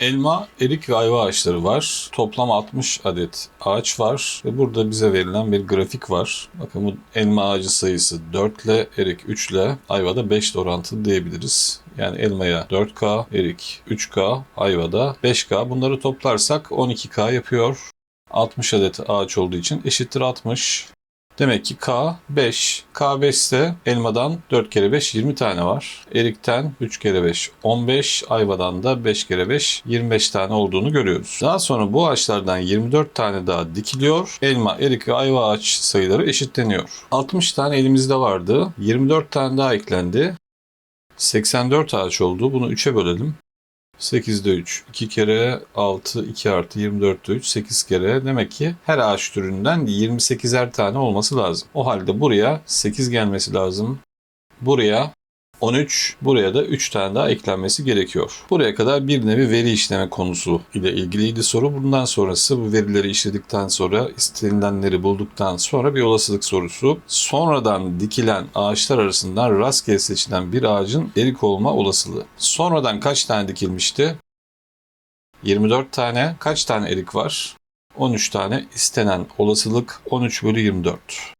Elma, erik ve ayva ağaçları var. Toplam 60 adet ağaç var ve burada bize verilen bir grafik var. Bakın bu elma ağacı sayısı 4 ile, erik 3 ile, ayva da 5 ile diyebiliriz. Yani elmaya 4K, erik 3K, ayvada 5K. Bunları toplarsak 12K yapıyor. 60 adet ağaç olduğu için eşittir 60. Demek ki K 5. K 5 ise elmadan 4 kere 5 20 tane var. Erikten 3 kere 5 15. Ayvadan da 5 kere 5 25 tane olduğunu görüyoruz. Daha sonra bu ağaçlardan 24 tane daha dikiliyor. Elma, erik ve ayva ağaç sayıları eşitleniyor. 60 tane elimizde vardı. 24 tane daha eklendi. 84 ağaç oldu. Bunu 3'e bölelim. 8'de 3. 2 kere 6, 2 artı 24'te 3, 8 kere. Demek ki her ağaç türünden 28'er tane olması lazım. O halde buraya 8 gelmesi lazım. Buraya 13, buraya da 3 tane daha eklenmesi gerekiyor. Buraya kadar bir nevi veri işleme konusu ile ilgiliydi soru. Bundan sonrası bu verileri işledikten sonra istenilenleri bulduktan sonra bir olasılık sorusu. Sonradan dikilen ağaçlar arasından rastgele seçilen bir ağacın erik olma olasılığı. Sonradan kaç tane dikilmişti? 24 tane. Kaç tane erik var? 13 tane istenen olasılık 13 bölü 24.